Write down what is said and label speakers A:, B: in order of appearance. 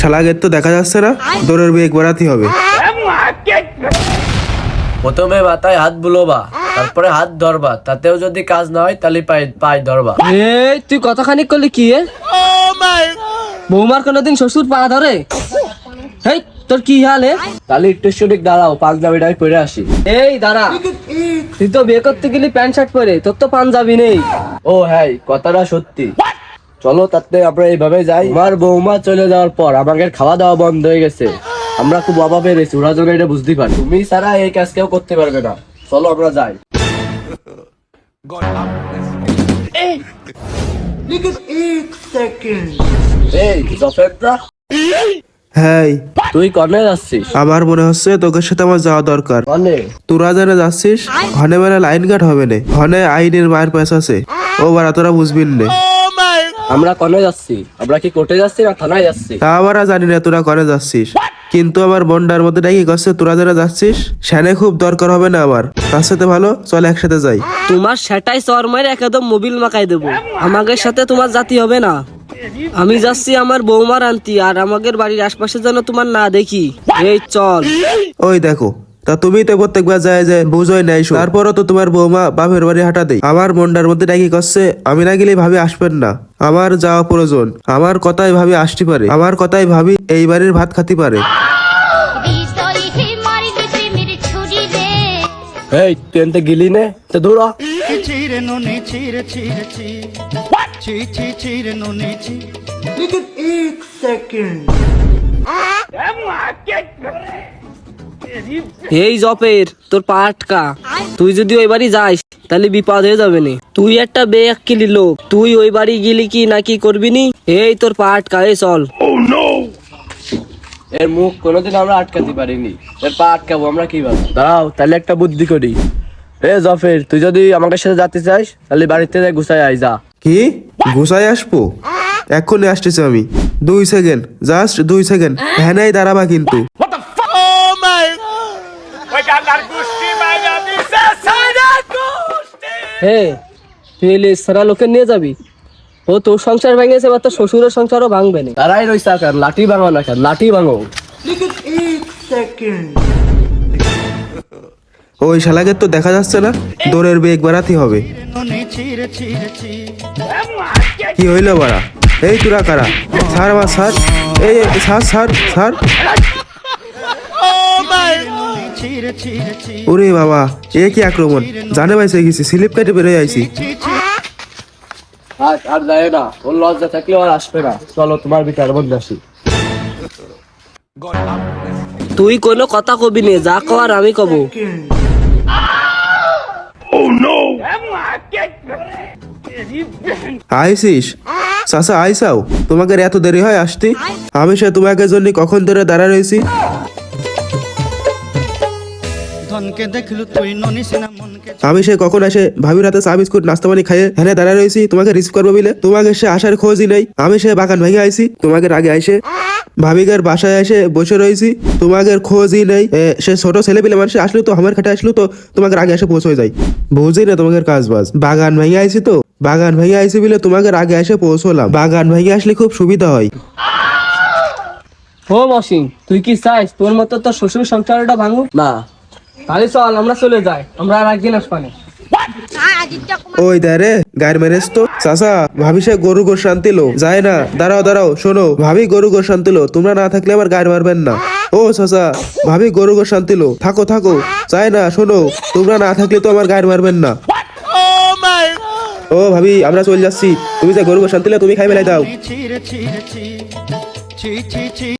A: শালাগের তো দেখা যাচ্ছে না। দৌড়ের বেগ বাড়াতে হবে।
B: প্রথমে মাথায় হাত বুলোবা তারপরে হাত ধরবা। তাতেও যদি কাজ না হয় তাহলে পায়ে পায়ে ধরবা।
C: এই তুই কতখানি করলি কি এ? বৌমার কোনোদিন শ্বশুর পা ধরে? হেই তোর কি হাল এ?
B: তাহলে একটু শুনিক দাঁড়াও পাঞ্জাবিটাই পরে আসি।
C: এই দাঁড়া। তুই তো বিয়ে করতে গেলি প্যান্ট শার্ট পরে তোর তো পাঞ্জাবি নেই।
B: ও হ্যাঁ কথাটা সত্যি। চলো তাতে আমরা এইভাবে যাই। আমার বৌমা চলে যাওয়ার পর আমাদের খাওয়া দাওয়া বন্ধ হয়ে গেছে। আমরা খুব অভাবে রয়েছি ওরা যেন এটা বুঝতে পারি। তুমি ছাড়া এই কাজ কেউ করতে পারবে না। চলো আমরা যাই। এই
A: হ্যাঁ
B: তুই কনে যাচ্ছিস?
A: আমার মনে হচ্ছে তোকে সাথে আমার যাওয়া দরকার।
B: কনে?
A: তোরা জানে যাচ্ছিস হনে বেলা লাইন কাট হবে না। হনে আইনের মায়ের পাশ আছে। ও বারা তোরা বুঝবিন নে।
B: আমরা কনে যাচ্ছি? আমরা কি কোর্টে যাচ্ছি না থানায় যাচ্ছি?
A: তা আবার জানি না তোরা করে যাচ্ছিস। কিন্তু আমার বন্ডার মধ্যে নাকি করছে তোরা যারা যাচ্ছিস সেনে খুব দরকার হবে না আমার। তার সাথে ভালো চল একসাথে যাই।
C: তোমার সেটাই চর মারে একদম মোবিল মাকাই দেবো। আমাদের সাথে তোমার জাতি হবে না। আমি যাচ্ছি আমার বৌমার আনতি আর আমাদের বাড়ির আশপাশে যেন তোমার না দেখি। এই চল।
A: ওই দেখো তা তুমি তো প্রত্যেকবার যায় যে বুঝোই নাই। তারপরও তো তোমার বৌমা বাপের বাড়ি হাঁটা দেই। আমার মনটার মধ্যে নাকি করছে আমি না গেলে ভাবি আসবেন না। আমার যাওয়া প্রয়োজন আমার কথাই ভাবি আসতে পারে। আমার কথাই ভাবি এই বাড়ির ভাত খাতে পারে।
B: এই তুই এনতে নে? তো দৌড়া।
D: চিরে
C: এই জপের তোর পা আটকা। তুই যদি ওই বাড়ি যাস তাহলে বিপদ হয়ে যাবে নি। তুই একটা বেয়াক কিলি লোক তুই ওই বাড়ি গেলি কি না কি করবি নি? এই তোর পা আটকা এই চল।
B: এর মুখ কোনোদিন আমরা আটকাতে পারিনি। এর পা আটকাবো আমরা কীভাবে? দাঁড়াও তাহলে একটা বুদ্ধি করি। এ জফের তুই যদি আমাদের সাথে যেতে চাস তাহলে বাড়িতে যাই গুছাই আই যা।
A: কি? গুছাই আসব? এক্ষুনি আসতেছি আমি। দুই সেকেন্ড জাস্ট দুই সেকেন্ড হ্যানাই দাঁড়াবা কিন্তু।
C: হে তুই এলে সারা লোকে নিয়ে যাবি? ও তোর সংসার ভেঙেছে বা তোর শ্বশুরের সংসারও ভাঙবে না।
B: তারাই রইসা কেন লাঠি ভাঙো না কেন লাঠি ভাঙো।
A: ওই শালাকে তো দেখা যাচ্ছে না দৌড়ের বেগ বাড়াতে হবে। কি হইল বাড়া? এই তোরা কারা? স্যার বা সার এই সার সার স্যার ওরে বাবা এ কি আক্রমণ? জানে পাইছে গেছি স্লিপ কেটে বেরোয় আইছি।
B: আর যায় না ওর লজ্জা থাকলে আর আসবে না। চলো তোমার বিচার মধ্যে আসি।
C: তুই কোনো কথা কবি নে যা কর আমি কব।
A: আইসিস? চাচা আইসাও? তোমাকে এত দেরি হয় আসতে? আমি সে তোমাকে জন্য কখন ধরে দাঁড়া রয়েছি?
D: ধনকে দেখলু তুই নুনি সিনা মনকে
A: আমি সে কখন আসে ভাবির হাতে চা বিস্কুট নাস্তা পানি খাইয়ে হ্যাঁ দাঁড়া রয়েছি তোমাকে রিসিভ করব বলে। তোমাকে সে আসার খোঁজই নেই। আমি সে বাগান ভেঙে আইছি তোমাকে আগে আইসে। ভাবিকার বাসায় এসে বসে রয়েছি তোমাকে খোঁজই নেই। সে ছোট ছেলে পেলে মানুষ আসলো তো আমার খাটে আসলো তো তোমাকে আগে এসে পৌঁছে যায়। বুঝি না তোমাকে কাজ বাজ বাগান ভেঙে আইছি তো বাগান ভেঙে আইছি বলে তোমাকে আগে এসে পৌঁছলাম। বাগান ভেঙে আসলে খুব সুবিধা হয়।
C: ও মসিং তুই কি চাইস তোর মতো তোর শ্বশুর সংসারটা ভাঙুক?
B: না।
C: তাহলে চল আমরা চলে যাই। আমরা আর একদিন আসবানি
A: ওই দাঁড়ে গায়ের মেরেছ তো? চাচা ভাবি সে গরু গোর শান্তি লো যায় না। দাঁড়াও দাঁড়াও শোনো। ভাবি গরু গোর শান্তি লো তোমরা না থাকলে আমার গায়ের মারবেন না। ও চাচা ভাবি গরু গোর শান্তি লো থাকো থাকো। যায় না শোনো। তোমরা না থাকলে তো আমার গায়ের মারবেন না। ও ভাবি আমরা চলে যাচ্ছি। তুমি যে গরু গোর শান্তি লো তুমি খাই বেলাই দাও।